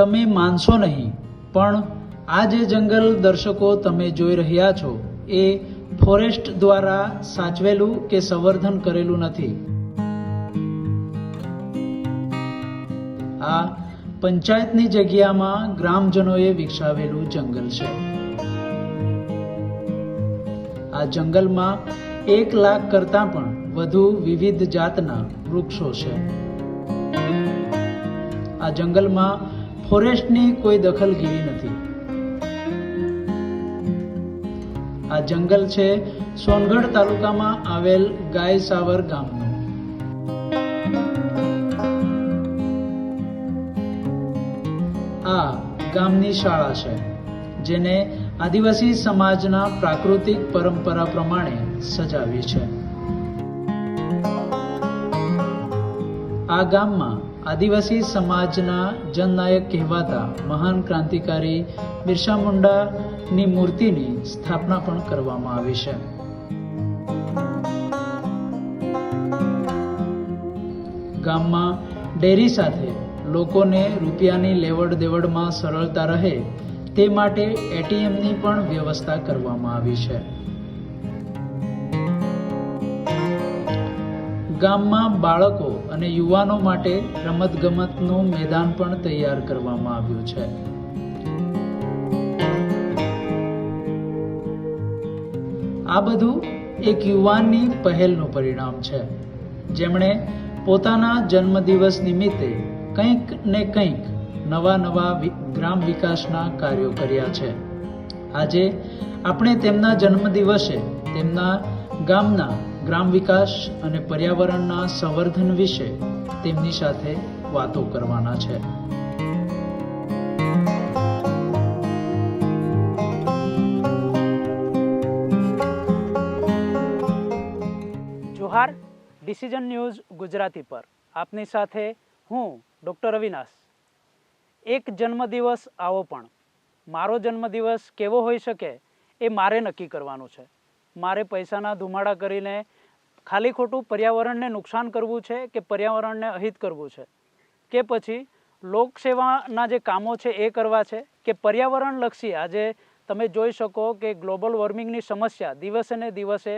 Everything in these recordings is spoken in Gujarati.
તમે માનશો નહીં, પણ આ જે જંગલ દર્શકો તમે જોઈ રહ્યા છો, એ ફોરેસ્ટ દ્વારા સાચવેલું કે સંવર્ધન કરેલું નથી? આ પંચાયતની જગ્યામાં ગ્રામજનોએ વિકસાવેલું જંગલ છે. આ જંગલમાં એક લાખ કરતાં પણ વધુ વિવિધ જાતના વૃક્ષો છે. આ જંગલમાં ફોરેસ્ટની કોઈ દખલગીરી નથી. આ જંગલ છે સોનગઢ તાલુકામાં આવેલ ગાયસાવર ગામનું. આ ગામની શાળા છે, જેને આદિવાસી સમાજના પ્રાકૃતિક પરંપરા પ્રમાણે સજાવી છે. આ ગામમાં આદિવાસી સમાજના જનનાયક કહેવાતા મહાન ક્રાંતિકારી બિરસા મુંડાની મૂર્તિની સ્થાપના પણ કરવામાં આવી છે. ગામમાં ડેરી સાથે લોકોને રૂપિયાની લેવડ દેવડમાં સરળતા રહે તે માટે એટીએમની પણ વ્યવસ્થા કરવામાં આવી છે. ગામમાં બાળકો અને યુવાનો માટે રમતગમતનું મેદાન પણ તૈયાર કરવામાં આવ્યું છે. આ બધું એક યુવાનની પહેલનું પરિણામ છે. જેમણે પોતાના જન્મદિવસ નિમિત્તે કંઈક ને કંઈક નવા નવા ગ્રામ વિકાસના કાર્યો કર્યા છે. આજે આપણે તેમના જન્મદિવસે તેમના ગામના ગ્રામ વિકાસ અને પર્યાવરણના સંવર્ધન વિશે તેમની સાથે વાતો કરવાના છે. જોહાર, ડિસિઝન ન્યૂઝ ગુજરાતી પર. આપની સાથે હું, ડૉક્ટર અવિનાશ. એક જન્મદિવસ આવો પણ. મારો જન્મદિવસ કેવો હોઈ શકે એ મારે નક્કી કરવાનું છે. મારે પૈસાના ધુમાડા કરીને ખાલી ખોટું પર્યાવરણને નુકસાન કરવું છે કે પર્યાવરણને અહિત કરવું છે? કે પછી લોકસેવાના જે કામો છે એ કરવા છે? કે પર્યાવરણલક્ષી આજે તમે જોઈ શકો કે ગ્લોબલ વોર્મિંગની સમસ્યા દિવસે ને દિવસે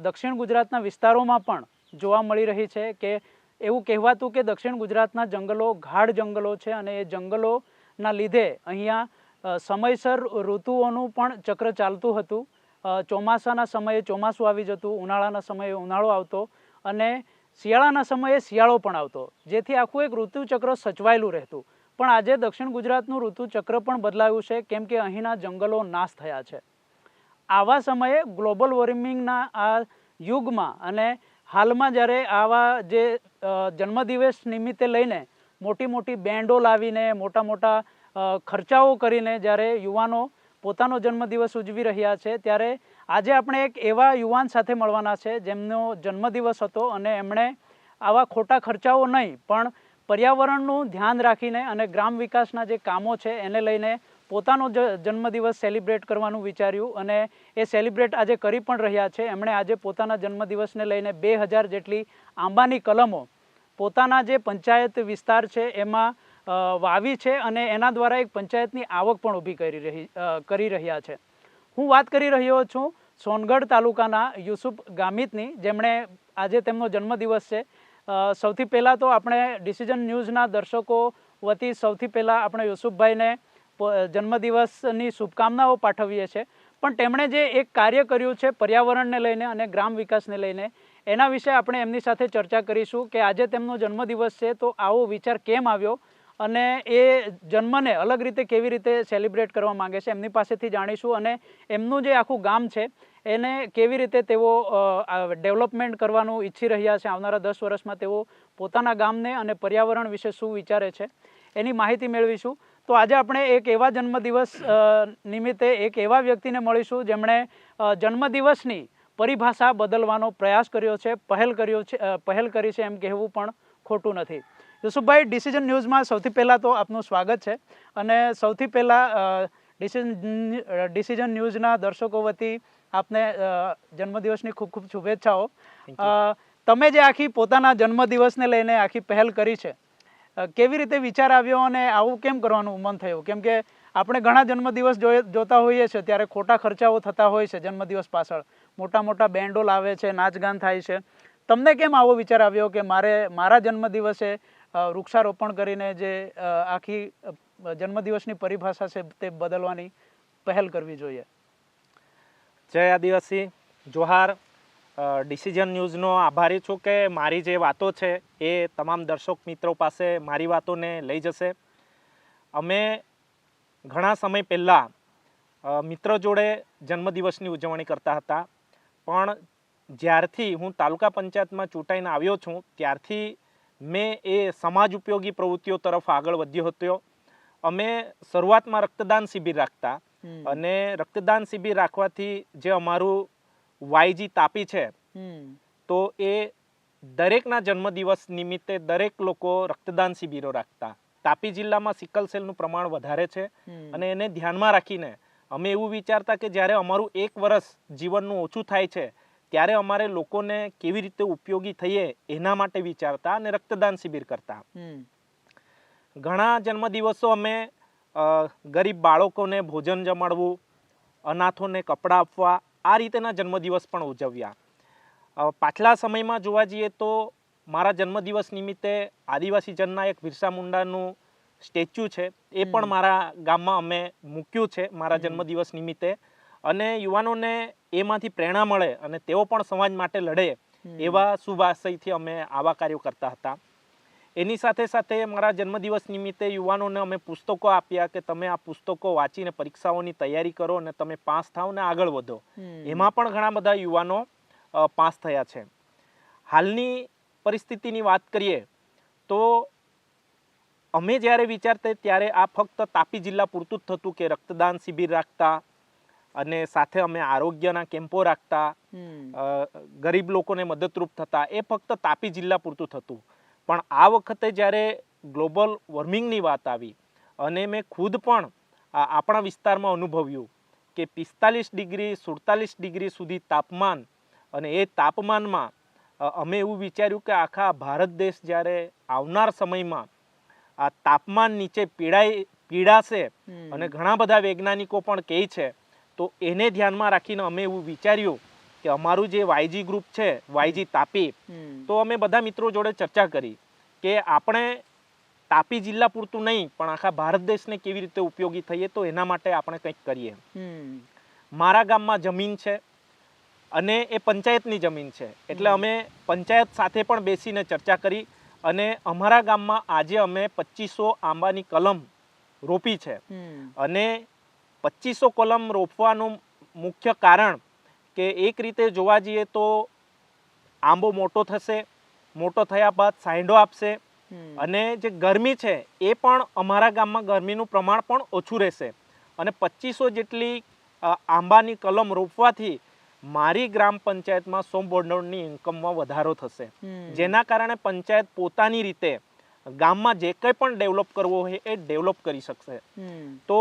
દક્ષિણ ગુજરાતના વિસ્તારોમાં પણ જોવા મળી રહી છે કે એવું કહેવાતું કે દક્ષિણ ગુજરાતના જંગલો ગાઢ જંગલો છે અને એ જંગલોના લીધે અહીંયા સમયસર ઋતુઓનું પણ ચક્ર ચાલતું હતું. ચોમાસાના સમયે ચોમાસું આવી જતું, ઉનાળાના સમયે ઉનાળો આવતો અને શિયાળાના સમયે શિયાળો પણ આવતો, જેથી આખું એક ઋતુચક્ર સચવાયેલું રહેતું. પણ આજે દક્ષિણ ગુજરાતનું ઋતુચક્ર પણ બદલાયું છે, કેમ કે અહીંના જંગલો નાશ થયા છે. આવા સમયે ગ્લોબલ વોર્મિંગના આ યુગમાં અને હાલમાં જ્યારે આવા જે જન્મદિવસ નિમિત્તે લઈને મોટી મોટી બેન્ડો લાવીને, મોટા મોટા ખર્ચાઓ કરીને જ્યારે યુવાનો પોતાનો જન્મદિવસ ઉજવી રહ્યા છે, ત્યારે આજે આપણે એક એવા યુવાન સાથે મળવાના છે, જેમનો જન્મદિવસ હતો અને એમણે આવા ખોટા ખર્ચાઓ નહીં, પણ પર્યાવરણનું ધ્યાન રાખીને અને ગ્રામ વિકાસના જે કામો છે, એને લઈને પોતાનો જન્મદિવસ સેલિબ્રેટ કરવાનું વિચાર્યું અને એ સેલિબ્રેટ આજે કરી પણ રહ્યા છે. એમણે આજે પોતાના જન્મદિવસને લઈને બે હજાર જેટલી આંબાની કલમો પોતાના જે પંચાયત વિસ્તાર છે, એમાં વાવી છે અને એના દ્વારા એક પંચાયતની આવક પણ ઊભી કરી રહી કરી રહ્યા છે. હું વાત કરી રહ્યો છું સોનગઢ તાલુકાના યુસુફ ગામિતની, જેમણે આજે તેમનો જન્મદિવસ છે. સૌથી પહેલાં તો આપણે ડિસિઝન ન્યૂઝના દર્શકો વતી સૌથી પહેલાં આપણે યુસુફભાઈને જન્મદિવસની શુભકામનાઓ પાઠવીએ છીએ. પણ તેમણે જે એક કાર્ય કર્યું છે પર્યાવરણને લઈને અને ગ્રામ વિકાસને લઈને, એના વિશે આપણે એમની સાથે ચર્ચા કરીશું કે આજે તેમનો જન્મદિવસ છે તો આવો વિચાર કેમ આવ્યો? અને એ જન્મને અલગ રીતે કેવી રીતે સેલિબ્રેટ કરવા માંગે છે એમની પાસેથી જાણીશું અને એમનું જે આખું ગામ છે, એને કેવી રીતે તેઓ ડેવલપમેન્ટ કરવાનું ઈચ્છી રહ્યા છે આવનારા દસ વર્ષમાં તેઓ પોતાના ગામને અને પર્યાવરણ વિશે શું વિચારે છે, એની માહિતી મેળવીશું. તો આજે આપણે એક એવા જન્મદિવસ નિમિત્તે એક એવા વ્યક્તિને મળીશું જેમણે જન્મદિવસની પરિભાષા બદલવાનો પ્રયાસ કર્યો છે, પહેલ કર્યો છે પહેલ કરી છે એમ કહેવું પણ ખોટું નથી. યુસુફભાઈ ડિસિઝન ન્યૂઝમાં સૌથી પહેલાં તો આપનું સ્વાગત છે. અને સૌથી પહેલાં ડિસિઝન ડિસિઝન ન્યૂઝના દર્શકો વતી આપને જન્મદિવસની ખૂબ ખૂબ શુભેચ્છાઓ. તમે જે આખી પોતાના જન્મદિવસને લઈને આખી પહેલ કરી છે કેવી રીતે વિચાર આવ્યો અને આવું કેમ કરવાનું મન થયું? કેમ કે આપણે ઘણા જન્મદિવસ જોતા હોઈએ છીએ ત્યારે ખોટા ખર્ચાઓ થતા હોય છે જન્મદિવસ પાછળ. મોટા મોટા બેન્ડો લાવે છે નાચગાન થાય છે. તમને કેમ આવો વિચાર આવ્યો કે મારે મારા જન્મદિવસે વૃક્ષારોપણ કરીને જે આખી જન્મદિવસની પરિભાષા છે તે બદલવાની પહેલ કરવી જોઈએ. જય આદિવાસી. જોહાર ડિસિઝન ન્યૂઝનો આભારી છું કે મારી જે વાતો છે એ તમામ દર્શક મિત્રો પાસે મારી વાતોને લઈ જશે. અમે ઘણા સમય પહેલાં મિત્ર જોડે જન્મદિવસની ઉજવણી કરતા હતા. પણ જ્યારથી હું તાલુકા પંચાયતમાં ચૂંટાઈને આવ્યો છું, ત્યારથી મેં એ સમાજ ઉપયોગી પ્રવૃત્તિઓ તરફ આગળ વધ્યો હતો. અમે શરૂઆતમાં રક્તદાન શિબિર રાખતા અને રક્તદાન શિબિર રાખવાથી જે અમારું વાયજી તાપી છે તો એ દરેકના જન્મદિવસ નિમિત્તે દરેક લોકો રક્તદાન શિબિરો રાખતા. તાપી જિલ્લામાં સિકલ સેલનું પ્રમાણ વધારે છે અને એને ધ્યાનમાં રાખીને અમે એવું વિચારતા કે જ્યારે અમારું એક વર્ષ જીવનનું ઓછું થાય છે ત્યારે અમારે લોકોને કેવી રીતે ઉપયોગી થઈએ એના માટે વિચારતા અને રક્તદાન શિબિર કરતા. ઘણા જન્મદિવસો અમે ગરીબ બાળકોને ભોજન જમાડવું અનાથોને કપડાં આપવા આ રીતેના જન્મદિવસ પણ ઉજવ્યા. પાછલા સમયમાં જોવા જઈએ તો મારા જન્મદિવસ નિમિત્તે આદિવાસી જનના એક બિરસા મુંડાનું સ્ટેચ્યુ છે એ પણ મારા ગામમાં અમે મૂક્યું છે મારા જન્મદિવસ નિમિત્તે. અને યુવાનોને એમાંથી પ્રેરણા મળે અને તેઓ પણ સમાજ માટે લડે એવા શુભ આશયથી અમે આવા કાર્યો કરતા હતા. એની સાથે સાથે મારા જન્મદિવસ નિમિત્તે યુવાનોને અમે પુસ્તકો આપ્યા કે તમે આ પુસ્તકો વાંચીને પરીક્ષાઓની તૈયારી કરો અને તમે પાસ થાવ ને આગળ વધો. એમાં પણ ઘણા બધા યુવાનો પાસ થયા છે. હાલની પરિસ્થિતિની વાત કરીએ તો અમે જ્યારે વિચારતા ત્યારે આ ફક્ત તાપી જિલ્લા પૂરતું જ થતું કે રક્તદાન શિબિર રાખતા અને સાથે અમે આરોગ્યના કેમ્પો રાખતા ગરીબ લોકોને મદદરૂપ થતા એ ફક્ત તાપી જિલ્લા પૂરતું થતું. પણ આ વખતે જ્યારે ગ્લોબલ વોર્મિંગની વાત આવી અને મેં ખુદ પણ આપણા વિસ્તારમાં અનુભવ્યું કે પિસ્તાલીસ ડિગ્રી સુડતાલીસ ડિગ્રી સુધી તાપમાન અને એ તાપમાનમાં અમે એવું વિચાર્યું કે આખા ભારત દેશ જ્યારે આવનાર સમયમાં આ તાપમાન નીચે પીડાઈ પીડાશે અને ઘણા બધા વૈજ્ઞાનિકો પણ કહે છે તો એને ધ્યાનમાં રાખીને અમે એવું વિચાર્યું કે અમારું જે વાયજી ગ્રુપ છે વાયજી તાપી તો અમે બધા મિત્રો જોડે ચર્ચા કરી કે આપણે તાપી જિલ્લા પૂરતું નહીં પણ આખા ભારત દેશને કેવી રીતે ઉપયોગી થઈએ તો એના માટે આપણે કંઈક કરીએ. મારા ગામમાં જમીન છે અને એ પંચાયતની જમીન છે. એટલે અમે પંચાયત સાથે પણ બેસીને ચર્ચા કરી અને અમારા ગામમાં આજે અમે પચીસો આંબાની કલમ રોપી છે. અને પચીસો કલમ રોપવાનું મુખ્ય કારણ કે એક રીતે જોવા જઈએ તો આંબો મોટો થશે મોટો થયા બાદ સાંયડો આપશે અને જે ગરમી છે એ પણ અમારા ગામમાં ગરમીનું પ્રમાણ પણ ઓછું રહેશે. અને પચીસો જેટલી આંબાની કલમ રોપવાથી મારી ગ્રામ પંચાયતમાં સોમ બોર્ડની ઇન્કમમાં વધારો થશે. જેના કારણે પંચાયત પોતાની રીતે ગામમાં જે કંઈ પણ ડેવલપ કરવો હોય એ ડેવલપ કરી શકશે. તો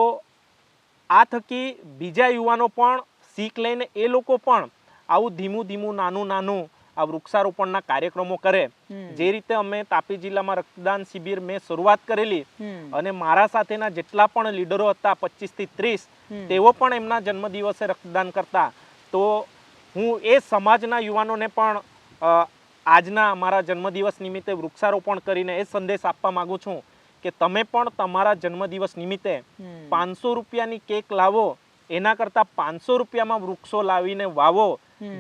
આ થકી બીજા યુવાનો પણ શીખ લઈને એ લોકો પણ આવું ધીમું ધીમું નાનું નાનું આ વૃક્ષારોપણના કાર્યક્રમો કરે. જે રીતે અમે તાપી જિલ્લામાં રક્તદાન શિબિર મેં શરૂઆત કરેલી અને મારા સાથેના જેટલા પણ લીડરો હતા પચીસથી ત્રીસ તેઓ પણ એમના જન્મદિવસે રક્તદાન કરતા. તો હું એ સમાજના યુવાનોને પણ આજના મારા જન્મદિવસ નિમિત્તે વૃક્ષારોપણ કરીને એ સંદેશ આપવા માગું છું. કે તમે પણ તમારા જન્મદિવસ નિમિત્તે પાંચસો રૂપિયાની કેક લાવો એના કરતાં પાંચસો રૂપિયામાં વૃક્ષો લાવીને વાવો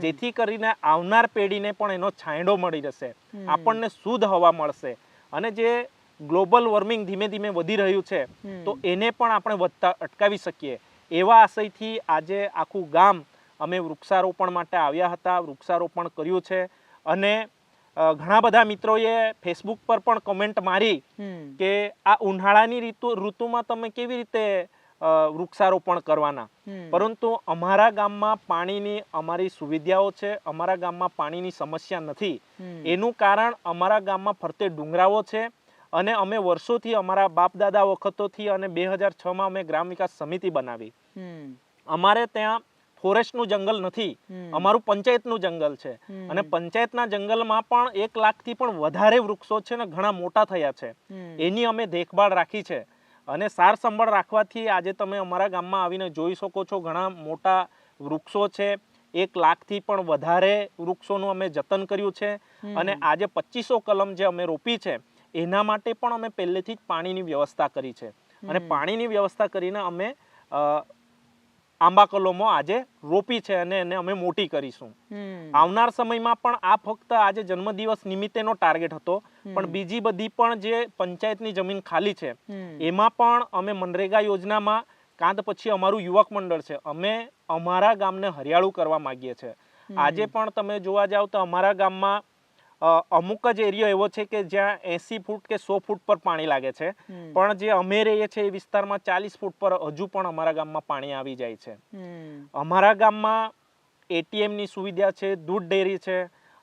જેથી કરીને આવનાર પેઢીને પણ એનો છાંયડો મળી જશે આપણને શુદ્ધ હવા મળશે. અને જે ગ્લોબલ વોર્મિંગ ધીમે ધીમે વધી રહ્યું છે તો એને પણ આપણે વધતા અટકાવી શકીએ. એવા આશયથી આજે આખું ગામ અમે વૃક્ષારોપણ માટે આવ્યા હતા વૃક્ષારોપણ કર્યું છે. અને ઘણા બધા મિત્રોએ ફેસબુક પર પણ કમેન્ટ મારી કે આ ઉનાળાની ઋતુ ઋતુમાં તમે કેવી રીતે વૃક્ષારોપણ કરવાના? પરંતુ અમારા ગામમાં પાણીની અમારી સુવિધાઓ છે અમારા ગામમાં પાણીની સમસ્યા નથી. એનું કારણ અમારા ગામમાં ફરતે ડુંગરાઓ છે અને અમે વર્ષોથી અમારા બાપ દાદા વખતોથી અને બે હજાર છમાં અમે ગ્રામ વિકાસ સમિતિ બનાવી. અમારે ત્યાં ફોરેસ્ટનું જંગલ નથી. અમારું પંચાયતનું જંગલ છે. અને પંચાયતના જંગલમાં પણ એક લાખથી પણ વધારે વૃક્ષો છે ને ઘણા મોટા થયા છે. એની અમે દેખભાળ રાખી છે. અને સાર સંભાળ રાખવાથી આજે તમે અમારા ગામમાં આવીને જોઈ શકો છો ઘણા મોટા વૃક્ષો છે. એક લાખથી પણ વધારે વૃક્ષોનું અમે જતન કર્યું છે. અને આજે પચીસો કલમ જે અમે રોપી છે એના માટે પણ અમે પહેલેથી જ પાણીની વ્યવસ્થા કરી છે. અને પાણીની વ્યવસ્થા કરીને અમે આંબા કલમો આજે રોપી છે અને એને અમે મોટી કરીશું. આવનાર સમયમાં પણ આ ફક્ત આજે જન્મદિવસ નિમિત્તેનો ટાર્ગેટ હતો પણ બીજી બધી પણ જે પંચાયતની જમીન ખાલી છે એમાં પણ અમે મનરેગા યોજનામાં કાં તો પછી અમારું યુવક મંડળ છે અમે અમારા ગામને હરિયાળું કરવા માંગીએ છીએ આજે પણ તમે જોવા જાવ તો અમારા ગામમાં અમુક જ એરિયો એવો છે કે જ્યાં એંસી ફૂટ કે સો ફૂટ પર પાણી લાગે છે. પણ જે અમે રહીએ છીએ એ વિસ્તારમાં ચાલીસ ફૂટ પર હજુ પણ અમારા ગામમાં પાણી આવી જાય છે. અમારા ગામમાં એટીએમની સુવિધા છે દૂધ ડેરી છે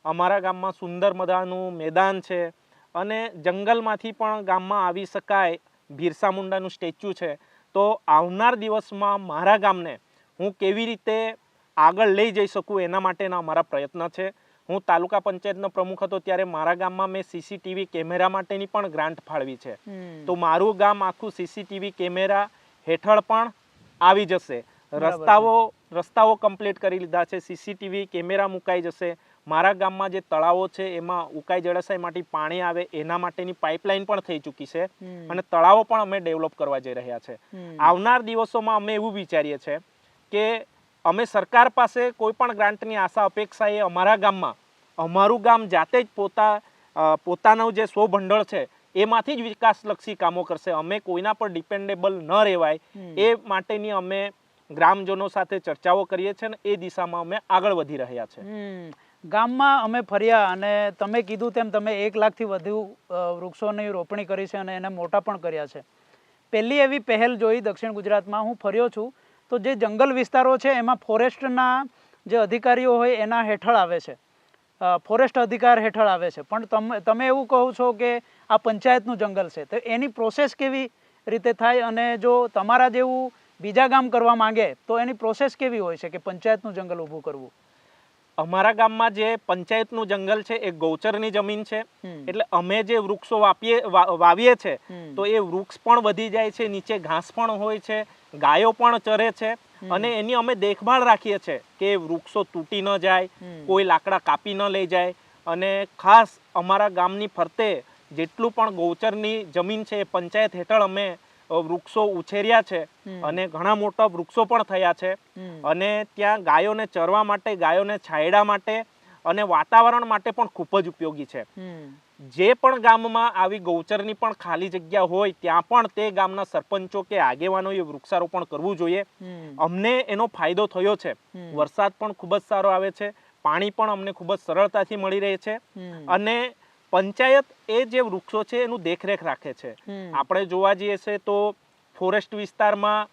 અમારા ગામમાં સુંદર મજાનું મેદાન છે અને જંગલમાંથી પણ ગામમાં આવી શકાય બિરસા મુંડાનું સ્ટેચ્યુ છે. તો આવનાર દિવસમાં મારા ગામને હું કેવી રીતે આગળ લઈ જઈ શકું એના માટેના અમારા પ્રયત્ન છે. હું તાલુકા પંચાયતનો પ્રમુખ હતો ત્યારે મારા ગામમાં મેં સીસીટીવી કેમેરા માટેની પણ ગ્રાન્ટ ફાળવી છે. તો મારું ગામ આખું સીસીટીવી કેમેરા હેઠળ પણ આવી જશે. રસ્તાઓ રસ્તાઓ કમ્પ્લીટ કરી લીધા છે. સીસીટીવી કેમેરા મુકાઈ જશે. મારા ગામમાં જે તળાવો છે એમાં ઉકાઈ જળાશયમાંથી પાણી આવે એના માટેની પાઇપલાઇન પણ થઈ ચૂકી છે. અને તળાવો પણ અમે ડેવલપ કરવા જઈ રહ્યા છે. આવનાર દિવસોમાં અમે એવું વિચારીએ છીએ કે અમે સરકાર પાસે કોઈપણ ગ્રાન્ટની આશા અપેક્ષાએ અમારા ગામમાં અમારું ગામ જાતે જ પોતા પોતાનું જે સો ભંડોળ છે એમાંથી જ વિકાસલક્ષી કામો કરશે. અમે કોઈના પર ડિપેન્ડેબલ ન રહેવાય એ માટેની અમે ગ્રામજનો સાથે ચર્ચાઓ કરીએ છીએ અને એ દિશામાં અમે આગળ વધી રહ્યા છે. ગામમાં અમે ફર્યા અને તમે કીધું તેમ તમે એક લાખથી વધુ વૃક્ષોની રોપણી કરી છે અને એને મોટા પણ કર્યા છે. પહેલી એવી પહેલ જોઈ દક્ષિણ ગુજરાતમાં હું ફર્યો છું. તો જે જંગલ વિસ્તારો છે, એમાં ફોરેસ્ટના જે અધિકારીઓ હોય, એના હેઠળ આવે છે. ફોરેસ્ટ અધિકાર હેઠળ આવે છે. પણ તમે તમે એવું કહો છો કે આ પંચાયતનું જંગલ છે, તો એની પ્રોસેસ કેવી રીતે થાય? અને જો તમારા જેવું બીજા ગામ કરવા માંગે, તો એની પ્રોસેસ કેવી હોય છે કે પંચાયતનું જંગલ ઊભું કરવું? અમારા ગામમાં જે પંચાયતનું જંગલ છે એ ગૌચરની જમીન છે. એટલે અમે જે વૃક્ષો વાપીએ વાવીએ છે તો એ વૃક્ષ પણ વધી જાય છે નીચે ઘાસ પણ હોય છે ગાયો પણ ચરે છે. અને એની અમે દેખભાળ રાખીએ છીએ કે વૃક્ષો તૂટી ન જાય કોઈ લાકડા કાપી ન લઈ જાય. અને ખાસ અમારા ગામની ફરતે જેટલું પણ ગૌચરની જમીન છે એ પંચાયત હેઠળ અમે વૃક્ષો ઉછેર્યા છે અને ઘણા મોટા વૃક્ષો પણ થયા છે. અને ત્યાં ગાયોને ચરવા માટે ગાયોને છાયડા માટે અને વાતાવરણ માટે પણ ખૂબ જ ઉપયોગી છે. જે પણ ગામમાં આવી ગૌચરની પણ ખાલી જગ્યા હોય ત્યાં પણ તે ગામના સરપંચો કે આગેવાનોએ વૃક્ષારોપણ કરવું જોઈએ. અમને એનો ફાયદો થયો છે. વરસાદ પણ ખૂબ જ સારો આવે છે. પાણી પણ અમને ખૂબ જ સરળતાથી મળી રહે છે. અને પંચાયત એ જે વૃક્ષો છે એનું દેખરેખ રાખે છે. આપણે જોવા જઈએ છે તો ફોરેસ્ટ વિસ્તારમાં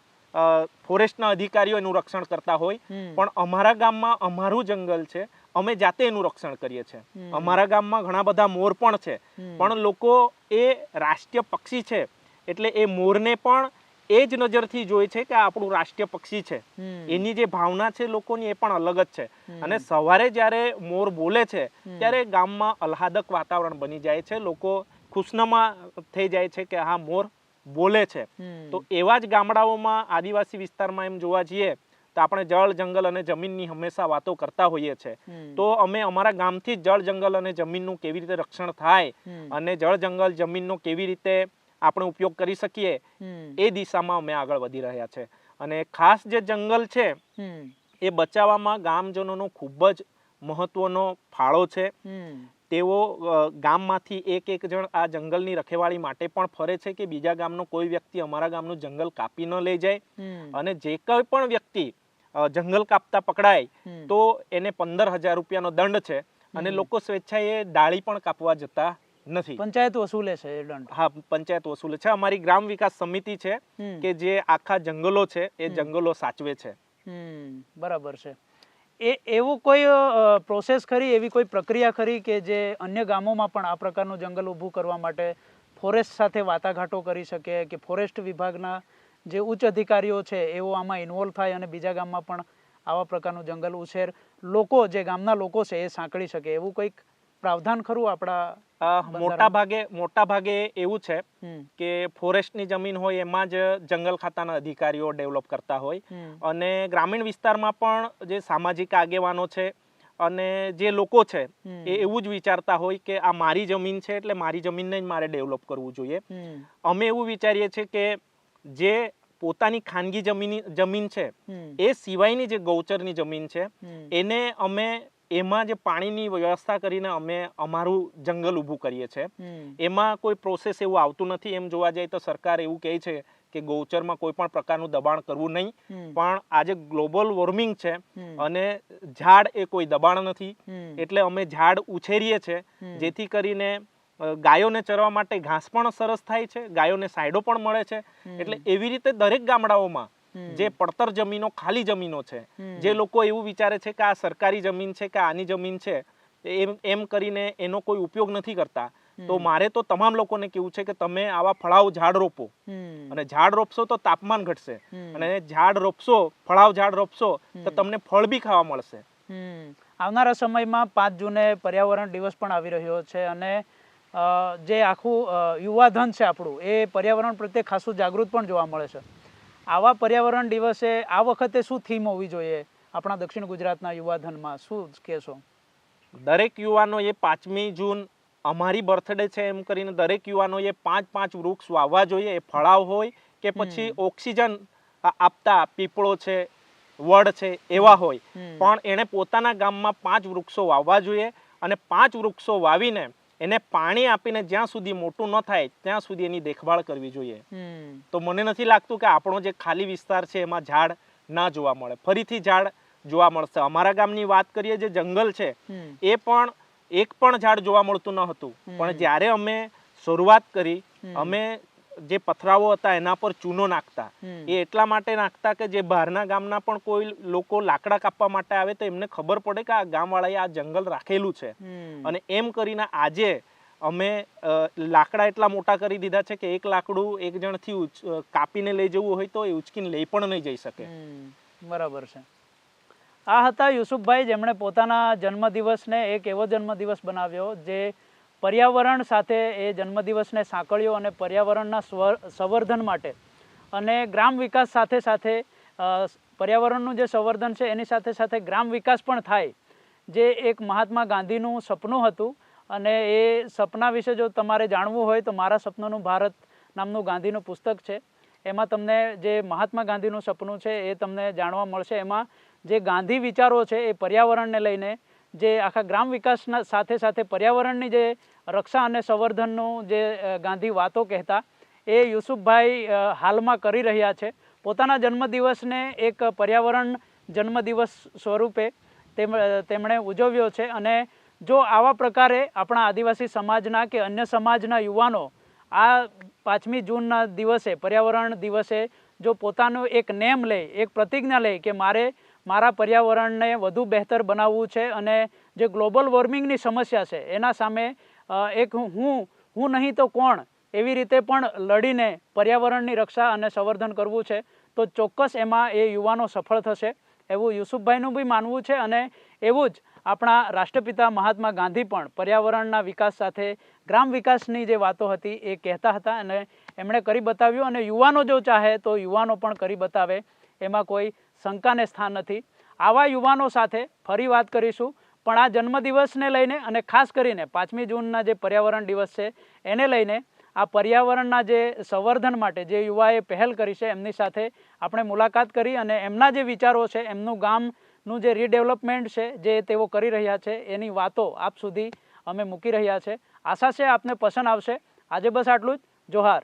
ફોરેસ્ટના અધિકારીઓ એનું રક્ષણ કરતા હોય. પણ અમારા ગામમાં અમારું જંગલ છે અમે જાતે એનું રક્ષણ કરીએ છીએ. અમારા ગામમાં ઘણા બધા મોર પણ છે. પણ લોકો એ રાષ્ટ્રીય પક્ષી છે એટલે એ મોરને પણ એ જ નજરથી જોઈ છે કે આ આપણું રાષ્ટ્રીય પક્ષી છે. એની જે ભાવના છે લોકોની એ પણ અલગ જ છે. અને સવારે જ્યારે મોર બોલે છે ત્યારે ગામમાં અલ્હાદક વાતાવરણ બની જાય છે. લોકો ખુશનમા થઈ જાય છે કે હા મોર બોલે છે. તો એવા જ ગામડાઓમાં આદિવાસી વિસ્તારમાં એમ જોવા જઈએ તો આપણે જળ જંગલ અને જમીનની હંમેશા વાતો કરતા હોઈએ છીએ તો અમે અમારા ગામથી જ જળ જંગલ અને જમીનનું કેવી રીતે રક્ષણ થાય અને જળ જંગલ જમીનનો કેવી રીતે આપણે ઉપયોગ કરી શકીએ એ દિશામાં અમે આગળ વધી રહ્યા છે. અને ખાસ જે જંગલ છે. એ બચાવવામાં ગામજનોનો ખૂબ જ મહત્વનો ફાળો છે. તેઓ ગામમાંથી એક એક જણ આ જંગલની રખેવાળી માટે પણ ફરે છે કે બીજા ગામનો કોઈ વ્યક્તિ અમારા ગામનું જંગલ કાપી ન લઈ જાય. અને જે કોઈ પણ વ્યક્તિ જંગલ કાપતા પકડાય તો એને પંદર હજાર રૂપિયાનો દંડ છે. અને. લોકો સ્વેચ્છાએ ડાળી પણ કાપવા જતા નથી. પંચાયત વસૂલે છે એ દંડ. હા પંચાયત વસૂલે છે. અમારી ગ્રામ વિકાસ સમિતિ છે કે જે આખા જંગલો છે એ જંગલો સાચવે છે. બરાબર છે. એ એવું કોઈ પ્રોસેસ ખરી એવી કોઈ પ્રક્રિયા ખરી કે જે અન્ય ગામોમાં પણ આ પ્રકારનું જંગલ ઊભું કરવા માટે ફોરેસ્ટ સાથે વાટાઘાટો કરી શકે કે ફોરેસ્ટ વિભાગના જે ઉચ્ચ અધિકારીઓ છે એઓ આમાં ઇન્વોલ્વ થાય અને બીજા ગામમાં પણ આવા પ્રકારનું જંગલ ઉછેર લોકો જે ગામના લોકો છે એ સાંકળી શકે. એવું કંઈક પ્રાવધાન ખરું આપણા. મોટા ભાગે મોટા ભાગે એવું છે કે ફોરેસ્ટની જમીન હોય એમાં જ જંગલ ખાતાના અધિકારીઓ ડેવલપ કરતા હોય. અને ગ્રામીણ વિસ્તારમાં પણ જે સામાજિક આગેવાનો છે અને જે લોકો છે એ એવું જ વિચારતા હોય કે આ મારી જમીન છે એટલે મારી જમીનને જ મારે ડેવલપ કરવું જોઈએ. અમે એવું વિચારીએ છીએ કે જે પોતાની ખાનગી જમીન જમીન છે એ સિવાયની જે ગૌચરની જમીન છે એને અમે એમાં જે પાણીની વ્યવસ્થા કરીને અમે અમારું જંગલ ઊભું કરીએ છીએ એમાં કોઈ પ્રોસેસ એવું આવતું નથી. એમ જોવા જઈએ તો સરકાર એવું કહે છે કે ગૌચરમાં કોઈ પણ પ્રકારનું દબાણ કરવું નહીં. પણ આજે ગ્લોબલ વોર્મિંગ છે અને ઝાડ એ કોઈ દબાણ નથી. એટલે અમે ઝાડ ઉછેરીએ છીએ જેથી કરીને ગાયોને ચરવા માટે ઘાસ પણ સરસ થાય છે. ગાયોને સાયડો પણ મળે છે. એટલે એવી રીતે દરેક ગામડાઓમાં જે પડતર જમીનો ખાલી જમીનો છે. જે લોકો એવું વિચારે છે કે આ સરકારી જમીન છે કે આની જમીન છે એમ એમ કરીને એનો કોઈ ઉપયોગ નથી કરતા. તો મારે તો તમામ લોકોને કેવું છે કે તમે આવા ફળાવ ઝાડ રોપો. અને ઝાડ રોપશો તો તાપમાન ઘટશે. અને ઝાડ રોપશો ફળાવ ઝાડ રોપશો તો તમને ફળ બી ખાવા મળશે. આવનારા સમયમાં પાંચ જૂને પર્યાવરણ દિવસ પણ આવી રહ્યો છે અને અ, જે આખું યુવાધન છે આપણું એ પર્યાવરણ પ્રત્યે ખાસું જાગૃત પણ જોવા મળે છે. આવા પર્યાવરણ દિવસે આ વખતે શું થીમ હોવી જોઈએ? આપણા દક્ષિણ ગુજરાતના યુવાધનમાં શું કહેશો? દરેક યુવાનોએ પાંચમી જૂન અમારી બર્થડે છે એમ કરીને દરેક યુવાનોએ પાંચ પાંચ વૃક્ષ વાવવા જોઈએ. એ ફળાવ હોય કે પછી ઓક્સિજન આપતા પીપળો છે વડ છે એવા હોય. પણ એણે પોતાના ગામમાં પાંચ વૃક્ષો વાવવા જોઈએ અને પાંચ વૃક્ષો વાવીને એને પાણી આપીને જ્યાં સુધી મોટું ન થાય ત્યાં સુધી એની દેખભાળ કરવી જોઈએ. તો મને નથી લાગતું કે આપણો જે ખાલી વિસ્તાર છે એમાં ઝાડ ના જોવા મળે. ફરીથી ઝાડ જોવા મળશે. અમારા ગામની વાત કરીએ જે જંગલ છે એ પણ એક પણ ઝાડ જોવા મળતું ન હતું. પણ જ્યારે અમે શરૂઆત કરી અમે જે પથરાઓ હતા એના પર ચૂનો નાખતા. એ એટલા માટે નાખતા કે જે બહારના ગામના પણ કોઈ લોકો લાકડા કાપવા માટે આવે તો એમને ખબર પડે કે આ ગામવાળાએ આ જંગલ રાખેલું છે. અને એમ કરીને આજે અમે લાકડા એટલા મોટા કરી દીધા છે કે એક લાકડું એક જણથી કાપીને લઈ જવું હોય તો એ ઉચકીને લઈ પણ નહીં જઈ શકે. બરાબર છે. આ હતા યુસુફભાઈ જેમણે પોતાના જન્મદિવસને એક એવો જન્મદિવસ બનાવ્યો જે પર્યાવરણ સાથે એ જન્મદિવસને સાંકળ્યો અને પર્યાવરણના સ્વ, સંવર્ધન માટે અને ગ્રામ વિકાસ સાથે સાથે પર્યાવરણનું જે સંવર્ધન છે એની સાથે સાથે ગ્રામ વિકાસ પણ થાય. જે એક મહાત્મા ગાંધીનું સપનું હતું અને એ સપના વિશે જો તમારે જાણવું હોય તો મારા સપનોનું ભારત નામનું ગાંધીનું પુસ્તક છે. એમાં તમને જે મહાત્મા ગાંધીનું સપનું છે એ તમને જાણવા મળશે. એમાં જે ગાંધી વિચારો છે એ પર્યાવરણને લઈને જે આખા ગ્રામ વિકાસના સાથે સાથે પર્યાવરણની જે રક્ષા અને સંવર્ધનનું જે ગાંધી વાતો કહેતા, એ યુસુફભાઈ હાલમાં કરી રહ્યા છે. પોતાના જન્મદિવસને એક પર્યાવરણ જન્મદિવસ સ્વરૂપે તેમ તેમણે ઉજવ્યો છે અને જો આવા પ્રકારે આપણા આદિવાસી સમાજના કે અન્ય સમાજના યુવાનો આ પાંચમી જૂનના દિવસે, પર્યાવરણ દિવસે જો પોતાનું એક નેમ લે, એક પ્રતિજ્ઞા લે કે મારે મારા પર્યાવરણને વધુ બહેતર બનાવવું છે અને જે ગ્લોબલ વોર્મિંગની સમસ્યા છે, એના સામે એક હું હું નહીં તો કોણ એવી રીતે પણ લડીને પર્યાવરણની રક્ષા અને સંવર્ધન કરવું છે, તો ચોક્કસ એમાં એ યુવાનો સફળ થશે, એવું યુસુફભાઈનું બી માનવું છે અને એવું જ આપણા રાષ્ટ્રપિતા મહાત્મા ગાંધી પણ પર્યાવરણના વિકાસ સાથે, ગ્રામ વિકાસની જે વાતો હતી એ કહેતા હતા અને એમણે કરી બતાવ્યું અને યુવાનો જો ચાહે તો યુવાનો પણ કરી બતાવે, એમાં કોઈ શંકાને સ્થાન નથી. આવા યુવાનો સાથે ફરી વાત કરીશું, પણ આ જન્મદિવસને લઈને અને ખાસ કરીને પાંચમી જૂનના જે પર્યાવરણ દિવસ છે, એને લઈને આ પર્યાવરણના જે સંવર્ધન માટે જે યુવાએ પહેલ કરી છે, એમની સાથે આપણે મુલાકાત કરી અને એમના જે વિચારો છે, એમનું ગામનું જે રીડેવલપમેન્ટ છે, જે તેઓ કરી રહ્યા છે, એની વાતો આપ સુધી અમે મૂકી રહ્યા છે. આશા છે આપને પસંદ આવશે. આજે બસ આટલું જ. જોહાર.